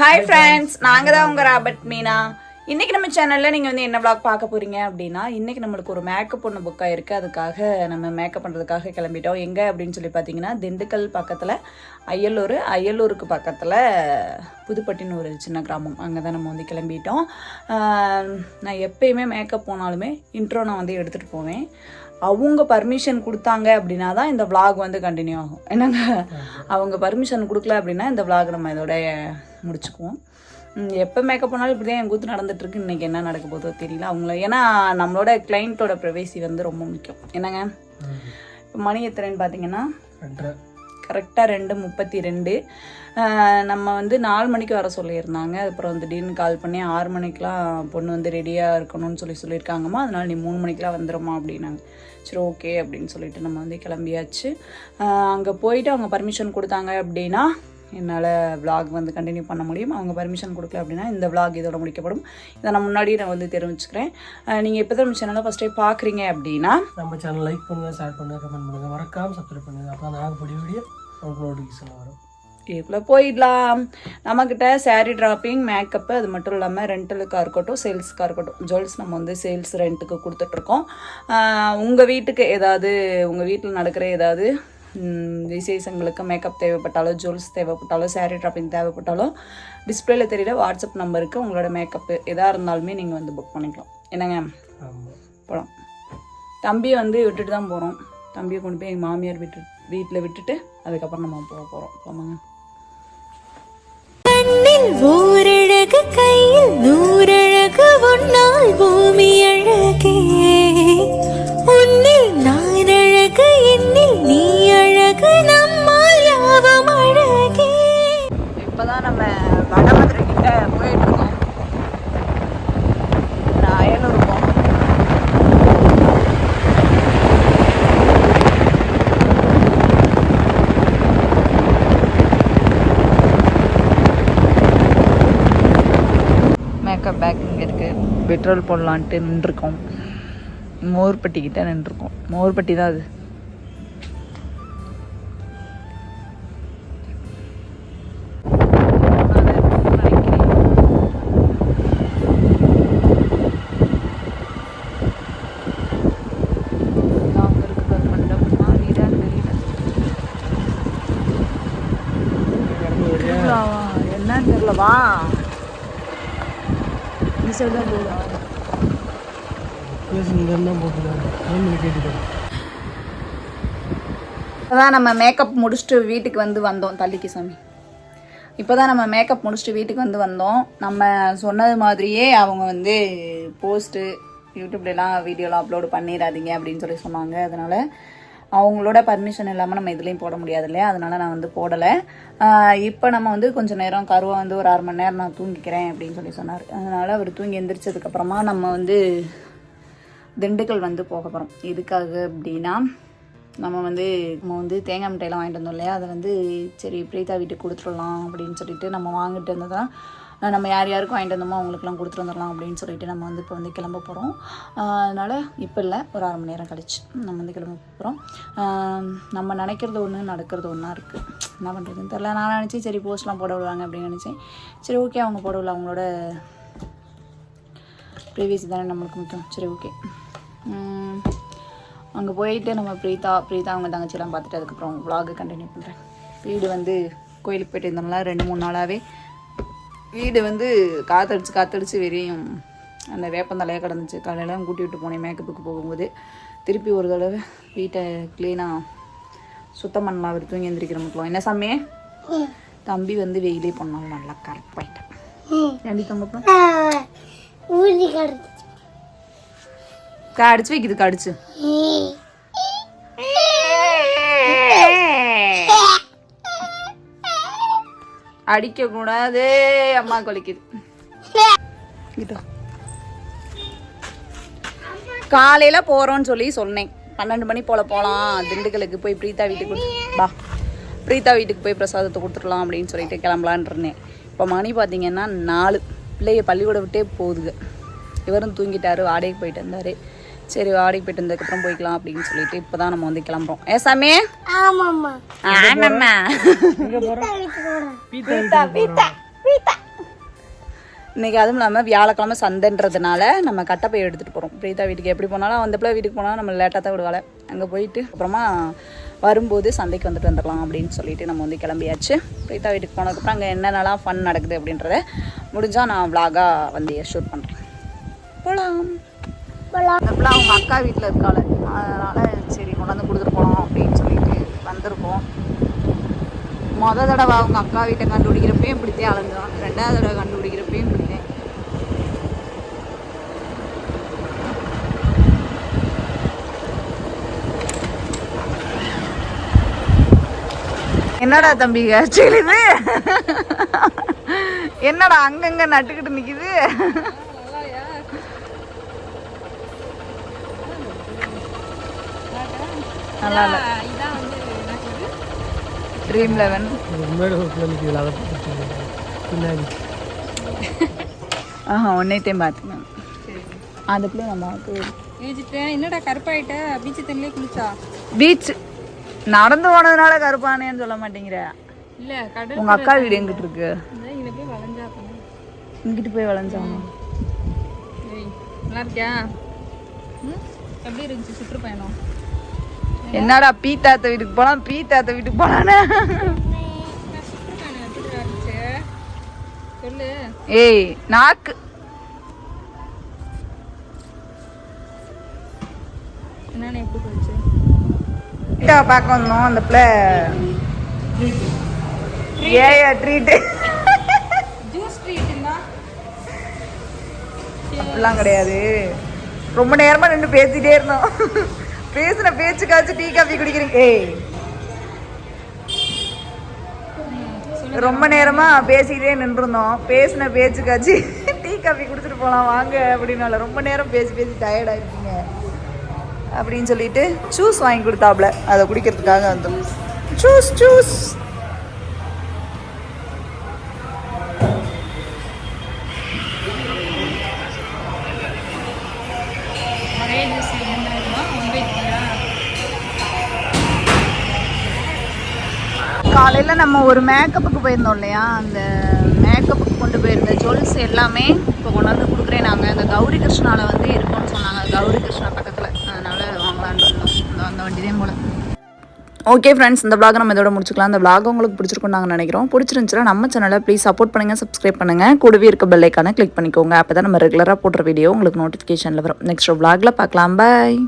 Hi friends நாங்கள் தான் உங்கள் ராபர்ட் மீனா. இன்னைக்கு நம்ம சேனலில் நீங்கள் வந்து என்ன vlog பார்க்க போறீங்க அப்படின்னா இன்னைக்கு நம்மளுக்கு ஒரு மேக்கப் ஒன்று புக் ஆயிருக்கு. அதுக்காக நம்ம மேக்கப் பண்ணுறதுக்காக கிளம்பிட்டோம். எங்கே அப்படின்னு சொல்லி பார்த்தீங்கன்னா திண்டுக்கல் பக்கத்தில் அய்யலூர் அய்யலூருக்கு பக்கத்தில் புதுப்பட்டின்னு ஒரு சின்ன கிராமம். அங்கே தான் நம்ம வந்து கிளம்பிட்டோம். நான் எப்பயுமே மேக்கப் போனாலுமே இன்ட்ரோ நான் வந்து எடுத்துகிட்டு போவேன். அவங்க பர்மிஷன் கொடுத்தாங்க அப்படின்னா தான் இந்த vlog வந்து கண்டினியூ ஆகும். என்னங்க? அவங்க பர்மிஷன் கொடுக்கல அப்படின்னா இந்த vlog நம்ம இதோட முடிச்சுக்குவோம். எப்போ மேக்கப் பண்ணாலும் இப்படி தான் என் கூத்து நடந்துட்டு இருக்கு. இன்னைக்கு என்ன நடக்க போதோ தெரியல. அவங்கள ஏன்னா நம்மளோட கிளைண்ட்டோட ப்ரைவேசி வந்து ரொம்ப முக்கியம். என்னங்க? இப்போ மணி எத்தனைன்னு பார்த்தீங்கன்னா கரெக்டாக ரெண்டு முப்பத்தி ரெண்டு நம்ம வந்து நாலு மணிக்கு வர சொல்லியிருந்தாங்க. அப்புறம் திடீர்னு கால் பண்ணி ஆறு மணிக்கெலாம் பொண்ணு வந்து ரெடியாக இருக்கணும்னு சொல்லி சொல்லியிருக்காங்கம்மா. அதனால் நீ மூணு மணிக்கெலாம் வந்துடுமா அப்படின்னாங்க. சரி ஓகே அப்படின்னு சொல்லிட்டு நம்ம வந்து கிளம்பியாச்சு. அங்கே போயிட்டு அவங்க பர்மிஷன் கொடுத்தாங்க அப்படின்னா என்னால் vlog வந்து கண்டினியூ பண்ண முடியும். அவங்க பர்மிஷன் கொடுக்கல அப்படின்னா இந்த vlog இதோட முடிக்கப்படும். இதை நான் முன்னாடியே நான் வந்து தெரிவிச்சுக்கிறேன். நீங்கள் இப்போ தான் நம்ம சேனலை ஃபஸ்ட் டைம் பார்க்குறீங்க அப்படின்னா நம்ம சேனல் லைக் பண்ணுங்கள் ஷேர் பண்ணுங்கள் கமெண்ட் பண்ணுங்கள் மறக்காமல் சப்ஸ்கிரைப் பண்ணுங்கள் அப்போ நாங்கள் வீடியோ உங்களுக்கு நோட்டிஃபிகேஷன் வரும். இதுக்குள்ளே போயிடலாம். நம்மக்கிட்ட saree ட்ராப்பிங் மேக்கப்பு அது மட்டும் இல்லாமல் ரெண்டலுக்காக இருக்கட்டும் சேல்ஸுக்காக இருக்கட்டும். ஜுவல்ஸ் நம்ம வந்து சேல்ஸ் ரெண்ட்டுக்கு கொடுத்துட்ருக்கோம் உங்கள் வீட்டுக்கு ஏதாவது உங்கள் வீட்டில் நடக்கிற ஏதாவது விசேஷங்களுக்கு மேக்கப் தேவைப்பட்டாலோ ஜுவல்ஸ் தேவைப்பட்டாலோ saree ட்ராப்பிங் தேவைப்பட்டாலோ டிஸ்பிளேல தெரியுற வாட்ஸ்அப் நம்பருக்கு உங்களோட மேக்கப்பு எதாக இருந்தாலுமே நீங்கள் வந்து புக் பண்ணிக்கலாம். என்னங்க? போகலாம் தம்பியை வந்து விட்டுட்டு தான் போகிறோம் தம்பியை கொண்டு போய் எங்கள் மாமியார் விட்டு வீட்டில் விட்டுட்டு அதுக்கப்புறம் நம்ம போக போகிறோம் போமாங்க ஓரழகு கையில் நூறழகு உன்னால் பூமி அழகே. உன்னில் நான் அழகு என்னில் நீ அழகு நம்மால் யாவும் அழகே. இப்போதான் நம்ம வடமதுரை கிட்ட போயிட்டு இருக்கோம் நான் அயலூர் போகணும் மேக்கப் பேக் இங்கே இருக்குது பெட்ரோல் போடலான்ட்டு நின்றுருக்கோம். மோர்பட்டி கிட்ட நின்றுருக்கோம். மோர்பட்டி தான் அது. என்னன்னு தெரியல வா இந்த சைடு தான் தான் கேட்டுக்கிறேன். இப்போதான் நம்ம மேக்கப் முடிச்சுட்டு வீட்டுக்கு வந்து வந்தோம் தள்ளிக்கு சாமி. இப்போதான் நம்ம மேக்கப் முடிச்சுட்டு வீட்டுக்கு வந்து வந்தோம். நம்ம சொன்னது மாதிரியே அவங்க வந்து போஸ்ட்டு யூடியூப்லலாம் வீடியோலாம் அப்லோடு பண்ணிடாதீங்க அப்படின்னு சொல்லி சொன்னாங்க. அதனால் அவங்களோட பர்மிஷன் இல்லாமல் நம்ம இதுலேயும் போட முடியாது இல்லையா? அதனால் நான் வந்து போடலை. இப்போ நம்ம வந்து கொஞ்சம் நேரம் கருவா வந்து ஒரு அரை மணி நேரம் நான் தூங்கிக்கிறேன் அப்படின்னு சொல்லி சொன்னார். அதனால் அவர் தூங்கி எந்திரிச்சதுக்கப்புறமா நம்ம வந்து திண்டுக்கல் வந்து போக போகிறோம் எதுக்காக அப்படின்னா நம்ம வந்து நம்ம வந்து தேங்காய் மிட்டாயெல்லாம் வாங்கிட்டு வந்தோம் இல்லையா? அதை வந்து சரி பிரீதா வீட்டுக்கு கொடுத்துடலாம் அப்படின்னு சொல்லிட்டு நம்ம வாங்கிட்டு வந்ததான் நம்ம யார் யாருக்கும் வாங்கிட்டு வந்தோமோ அவங்களுக்குலாம் கொடுத்துட்டு வந்துடலாம் அப்படின்னு சொல்லிட்டு நம்ம வந்து இப்போ வந்து கிளம்ப போகிறோம் அதனால் இப்போ இல்லை ஒரு அரை மணி நேரம் கழிச்சு நம்ம வந்து கிளம்ப போகிறோம் நம்ம நினைக்கிறது ஒன்று நடக்கிறது ஒன்றா இருக்குது என்ன பண்ணுறதுன்னு தெரில நான் நினச்சேன் சரி போஸ்ட்லாம் போட விடுவாங்க அப்படின்னு நினச்சேன். சரி ஓகே அவங்க போட விடல. அவங்களோட ப்ரீவியஸ் தானே நம்மளுக்கு முக்கியம். சரி ஓகே அங்கே போயிட்டு நம்ம பிரீதா பிரீதா அவங்க தங்கச்சிலாம் பார்த்துட்டு அதுக்கப்புறம் விலாகு கண்டினியூ பண்ணுறேன் வீடு வந்து கோயிலுக்கு போயிட்டு இருந்தோம்னா ரெண்டு மூணு நாளாகவே வீடு வந்து காத்தடிச்சு காத்தடிச்சு வெறியும் அந்த வேப்பந்தலையாக கிடந்துச்சு. காலையில் கூட்டி விட்டு போனேன். மேக்கப்புக்கு போகும்போது திருப்பி ஒரு தடவை வீட்டை க்ளீனாக சுத்தம் பண்ணலாம். அவர் தூங்கி எந்திரிக்கிற மட்டும் என்ன சாமி? தம்பி வந்து வெயிலே பண்ணாலும் நல்லா கரெக்டாயிட்டேன் ஏண்டி தம்பப்பா ஊதி கிடந்து கடிச்சு வைக்குது கடிச்சு. அடிக்க கூடாது அம்மா கொலிக்குது. காலையில போறோம்னு சொல்லி சொன்னேன். பன்னெண்டு மணி போல போலாம். திண்டுக்கலுக்கு போய் பிரீதா வீட்டுக்கு வா. பிரீதா வீட்டுக்கு போய் பிரசாதத்தை கொடுத்துடலாம் அப்படின்னு சொல்லிட்டு கிளம்பலான் இருந்தேன். இப்போ மணி பார்த்தீங்கன்னா நாலு. பிள்ளைய பள்ளிக்கூடம் விட்டே போகுதுங்க. இவரும் தூங்கிட்டாரு வாடகைக்கு போயிட்டு இருந்தாரு சரி வாடகைக்கு போயிட்டு வந்ததுக்கப்புறம் போய்க்கலாம் அப்படின்னு சொல்லிட்டு இப்போ தான் நம்ம வந்து கிளம்புறோம். ஏ சாமி? ஆமாம்மா. ஆமாம்மா. பீத்தா போகிறோம் இன்றைக்கி அதுவும் இல்லாமல் வியாழக்கிழமை சந்தைன்றதுனால நம்ம கட்டப்பை எடுத்துகிட்டு போகிறோம் பிரீதா வீட்டுக்கு எப்படி போனாலும் அந்த பிள்ளை வீட்டுக்கு போனாலும் நம்ம லேட்டாக தான் விடுவாள். அங்கே போயிட்டு அப்புறமா வரும்போது சந்தைக்கு வந்துட்டு வந்துடலாம் அப்படின்னு சொல்லிட்டு நம்ம வந்து கிளம்பியாச்சு. பிரீதா வீட்டுக்கு போனதுக்கப்புறம் அங்கே என்னென்னலாம் ஃபன் நடக்குது அப்படின்றத முடிஞ்சால் நான் vlog-ஆ வந்து ஷூட் பண்ணுறேன் போகலாம் அந்த பிள்ளை அவங்க அக்கா வீட்டில் இருக்காள் அதனால் சரி கொண்டாந்து கொடுத்துட்டு போகலாம் அப்படின்னு சொல்லிட்டு வந்திருக்கோம். மொதல் தடவை அவங்க அக்கா வீட்டை கண்டுபிடிக்கிறப்பையும் இப்படித்தான் அலைஞ்சான் ரெண்டாவது தடவை கண்டுபிடிக்கிறப்பையும் இப்படித்தேன். என்னடா தம்பி செலுது என்னடா அங்கங்க நட்டுக்கிட்டு நிற்கிது நல்லா இல்ல. ட்ரீம் லெவன் ஆஹா உன்னைத்தையும் பார்த்தேன் அந்த பிள்ளை நம்ம என்னடா கருப்பாயிட்ட? பீச்சு தண்ணிலே குளிச்சா? பீச் நடந்து போனதுனால கருப்பானேன்னு சொல்ல மாட்டேங்கிற. இல்ல உங்க அக்கா வீடு எங்கிட்டு இருக்கு இங்க போய் வளைஞ்சா இங்கிட்டு போய் வளைஞ்சாங்க ஏய் நல்லா இருக்கியா ம்? எப்படி இருந்துச்சு சுற்றுப்பயணம்? என்னடா பீ தாத்த வீட்டுக்கு போலாம்? பீ தாத்த வீட்டுக்கு சொல்லு ஏய் நாக்கு. கிட்டா பார்க்க வந்தோம் அந்த பிள்ளை. ஏயா ட்ரீட்டு அப்படிலாம் கிடையாது. ரொம்ப நேரமா நின்று பேசிட்டே இருந்தோம். பேசின பேச்சுக்காச்சும் டீ காஃபி குடிக்கிறீங்க. ஏய். ரொம்ப நேரமா பேசிக்கிட்டே நின்றுருந்தோம். பேசின பேச்சுக்காச்சு டீ காஃபி குடிச்சிட்டு போலாம் வாங்க அப்படின்னால ரொம்ப நேரம் பேசி பேசி டயர்ட் ஆயிருக்கீங்க அப்படின்னு சொல்லிட்டு ஜூஸ் வாங்கி கொடுத்தாப்புல அதை குடிக்கிறதுக்காக வந்தோம் ஜூஸ் ஜூஸ் காலையில் நம்ம ஒரு மேக்கப்புக்கு போயிருந்தோம் இல்லையா? அந்த மேக்கப்புக்கு கொண்டு போயிருந்த ஜுவல்ஸ் எல்லாமே இப்போ கொண்டாந்து கொடுக்குறேன் நாங்கள் அந்த கௌரி கிருஷ்ணாவில் வந்து இருக்கோம்னு சொன்னாங்க. கௌரி கிருஷ்ணா பக்கத்தில். அதனால் வாங்கலான்னு வந்தோம். அந்த வண்டிதே போல. ஓகே ஃப்ரெண்ட்ஸ் இந்த பிளாக் நம்ம இதோட முடிச்சுக்கலாம். இந்த பிளாக் உங்களுக்கு பிடிச்சிருக்கும் நாங்கள் நினைக்கிறோம். பிடிச்சிருந்துச்சுன்னா நம்ம சேனலை ப்ளீஸ் சப்போர்ட் பண்ணுங்கள் சப்ஸ்கிரைப் பண்ணுங்கள் கூடவே இருக்க பெல்லைக்கான கிளிக் பண்ணிக்கோங்க. அப்போ தான் நம்ம ரெகுலராக போடுற வீடியோ உங்களுக்கு நோட்டிஃபிகேஷனில் வரும். நெக்ஸ்ட் பிளாகில் பார்க்கலாம். பாய்